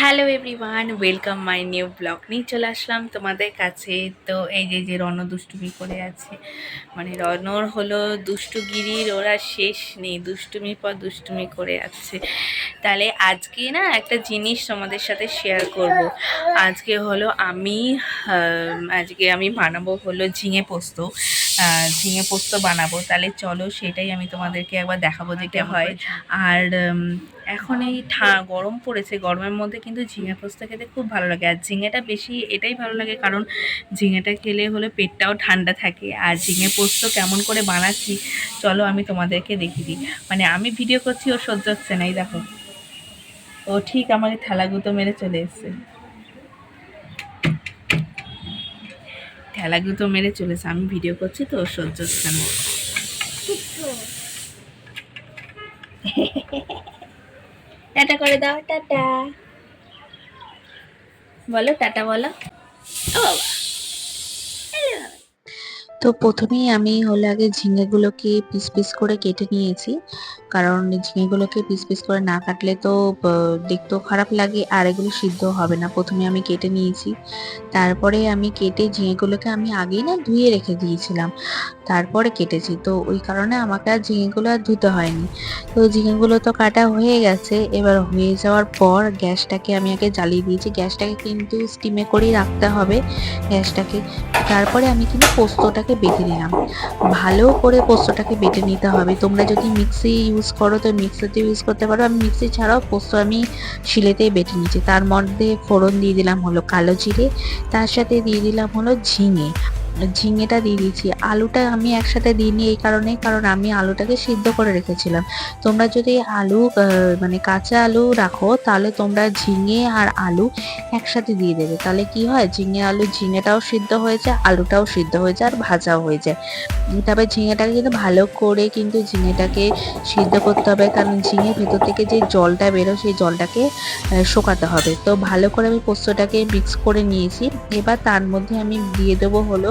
Hello everyone welcome my new blog নিয়ে চলে আসলাম তোমাদের কাছে। তো এই যে যে রণ দুষ্টুমি করে আছে মানে রণর হলো দুষ্টুগিরির, ওরা শেষ নেই দুষ্টুমির পর দুষ্টুমি করে আছে। তাহলে আজকে না একটা জিনিস তোমাদের সাথে শেয়ার করব। আজকে হলো আমি আজকে আমি বানাবো হলো ঝিঙে পোস্ত। ঝিঙে পোস্ত বানাবো তাহলে চলো সেটাই আমি তোমাদেরকে একবার দেখাবো যেটা হয়। আর এখন এই ঠা গরম পড়েছে গরমের মধ্যে কিন্তু ঝিঙে পোস্ত খেতে খুব ভালো লাগে। আর ঝিঙেটা বেশি এটাই ভালো লাগে কারণ ঝিঙেটা খেলে হলে পেটটাও ঠান্ডা থাকে। আর ঝিঙে পোস্ত কেমন করে বানাচ্ছি চলো আমি তোমাদেরকে দেখিয়ে দিই। মানে আমি ভিডিও করছি ও সহ্য হচ্ছে না এই দেখো। ও ঠিক আমাকে থালাগুতো মেরে চলে এসছে। ঠেলাগুতো মেরে চলেছে আমি ভিডিও করছি তো, সহ্য হচ্ছে না। টাটা করে দাও, টাটা। বলো টাটা বলো। ও বাবা। তো প্রথমেই আমি হলো আগে ঝিঙেগুলোকে পিস পিস করে কেটে নিয়েছি। কারণ ঝিঙেগুলোকে পিস পিস করে না কাটলে তো দেখতেও খারাপ লাগে আর এগুলো সিদ্ধ হবে না। প্রথমে আমি কেটে নিয়েছি। তারপরে আমি কেটে ঝিঙেগুলোকে আমি আগেই না ধুয়ে রেখে দিয়েছিলাম। তারপরে কেটেছি। তো ওই কারণে আমাকে আর ঝিঙেগুলো আর ধুতে হয়নি। তো ঝিঙেগুলো তো কাটা হয়ে গেছে। এবার হয়ে যাওয়ার পর গ্যাসটাকে আমি আগে জ্বালিয়ে দিয়েছি। গ্যাসটাকে কিন্তু স্টিমে করেই রাখতে হবে গ্যাসটাকে। তারপরে আমি কিন্তু পোস্তটাকে বেটে নিলাম। ভালো করে পোস্তটাকে বেটে নিতে হবে। তোমরা যদি মিক্সি ইউজ করো, তো মিক্সিতে ইউজ করতে পারো। আমি মিক্সি ছাড়াও পোস্ত আমি শিলেতেই বেটে নিয়েছি। তার মধ্যে ফোড়ন দিয়ে দিলাম হলো কালো জিরে। তার সাথে দিয়ে দিলাম হলো ঝিঙে। ঝিঙেটা দিয়ে দিয়েছি। আলুটা আমি একসাথে দিইনি এই কারণে কারণ আমি আলুটাকে সিদ্ধ করে রেখেছিলাম। তোমরা যদি আলু মানে কাঁচা আলু রাখো, তাহলে তোমরা ঝিঙে আর আলু একসাথে দিয়ে দেবে। তাহলে কি হয়? ঝিঙে আলু, ঝিঙেটাও সিদ্ধ হয়ে যায়, আলুটাও সিদ্ধ হয়ে যায়, আর ভাজাও হয়ে যায়। তবে ঝিঙেটাকে কিন্তু ভালো করে কিন্তু ঝিঙেটাকে সিদ্ধ করতে হবে, কারণ ঝিঙে ভেতর থেকে যে জলটা বেরো সেই জলটাকে শোকাতে হবে। তো ভালো করে আমি পোস্তটাকে মিক্স করে নিয়েছি। এবার তার মধ্যে আমি দিয়ে দেবো হলো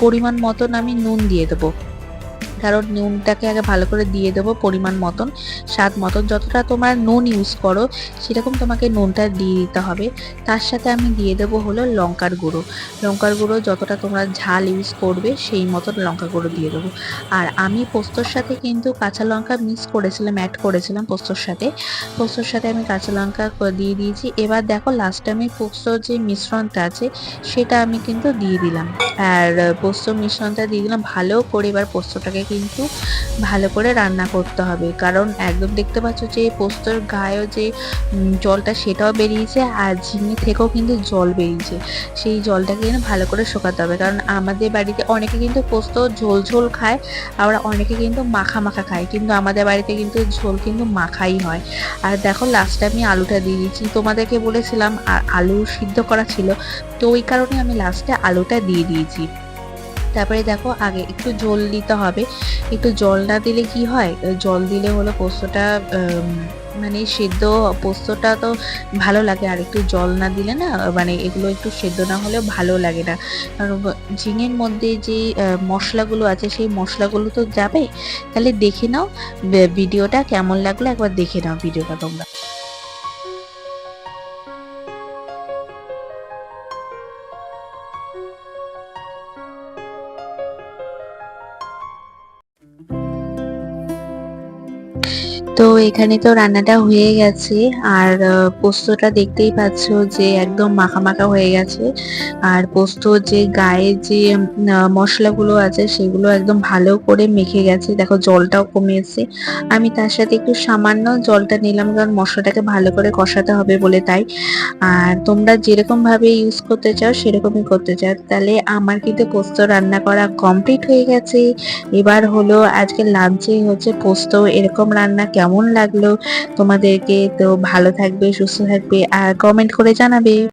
পরিমাণ মতন আমি নুন দিয়ে দেবো। কারণ নুনটাকে আগে ভালো করে দিয়ে দেবো পরিমাণ মতন, স্বাদ মতন। যতটা তোমার নুন ইউজ করো, সেরকম তোমাকে নুনটা দিয়ে দিতে হবে। তার সাথে আমি দিয়ে দেবো হলো লঙ্কার গুঁড়ো। লঙ্কার গুঁড়ো যতটা তোমরা ঝাল ইউজ করবে, সেই মতন লঙ্কা গুঁড়ো দিয়ে দেবো। আর আমি পোস্তর সাথে কিন্তু কাঁচা লঙ্কা মিক্স করেছিলাম অ্যাড করেছিলাম পোস্তর সাথে। পোস্তর সাথে আমি কাঁচা লঙ্কা দিয়ে দিয়েছি। এবার দেখো লাস্টে আমি পোস্তর যে মিশ্রণটা আছে, সেটা আমি কিন্তু দিয়ে দিলাম। আর পোস্ত মিশ্রণটা দিয়ে দিলাম, ভালো করে এবার পোস্তটাকে কিন্তু ভালো করে রান্না করতে হবে। কারণ একদম দেখতে পাচ্ছ যে পোস্তর গায়েও যে জলটা সেটাও বেরিয়েছে আর ঝিঙে থেকেও কিন্তু জল বেরিয়েছে। সেই জলটাকে কিন্তু ভালো করে শোকাতে হবে। কারণ আমাদের বাড়িতে অনেকে কিন্তু পোস্ত ঝোল ঝোল খায়, আবার অনেকে কিন্তু মাখা মাখা খায়। কিন্তু আমাদের বাড়িতে কিন্তু ঝোল কিন্তু মাখাই হয়। আর দেখো লাস্টে আমি আলুটা দিয়ে দিয়েছি তোমাদেরকে বলেছিলাম আলু সিদ্ধ করা ছিল। তো ওই কারণে আমি লাস্টে আলুটা দিয়ে দিয়েছি। তারপরে দেখো, আগে একটু জল দিতে হবে। একটু জল না দিলে কি হয়? জল দিলে হলো পোস্তটা মানে সেদ্ধ পোস্তটা তো ভালো লাগে। আর একটু জল না দিলে না মানে এগুলো একটু সেদ্ধ না হলেও ভালো লাগে না। কারণ ঝিঙের মধ্যে যে মশলাগুলো আছে, সেই মশলাগুলো তো যাবে। তাহলে দেখে নাও ভিডিওটা কেমন লাগল? একবার দেখে নাও ভিডিওটা তোমরা। তো এখানে তো রান্নাটা হয়ে গেছে আর পোস্তটা দেখতেই পাচ্ছ যে একদম মাখা মাখা হয়ে গেছে। আর পোস্ত যে গায়ে যে মশলাগুলো আছে সেগুলো একদম ভালো করে মেখে গেছে। দেখো জলটাও কমে এসেছে আমি তার সাথে একটু সামান্য জলটা নিলাম কারণ মশলাটাকে ভালো করে কষাতে হবে বলে তাই। আর তোমরা যেরকম ভাবে ইউজ করতে চাও সেরকমই করতে চাও। তাহলে আমার কিন্তু পোস্ত রান্না করা কমপ্লিট হয়ে গেছে। এবার হলো আজকে লাঞ্চে হচ্ছে পোস্ত। এরকম রান্না কেমন লাগল? তোমাদেরকে তো ভালো থাকবে সুস্থ থাকবে আর কমেন্ট করে জানাবে।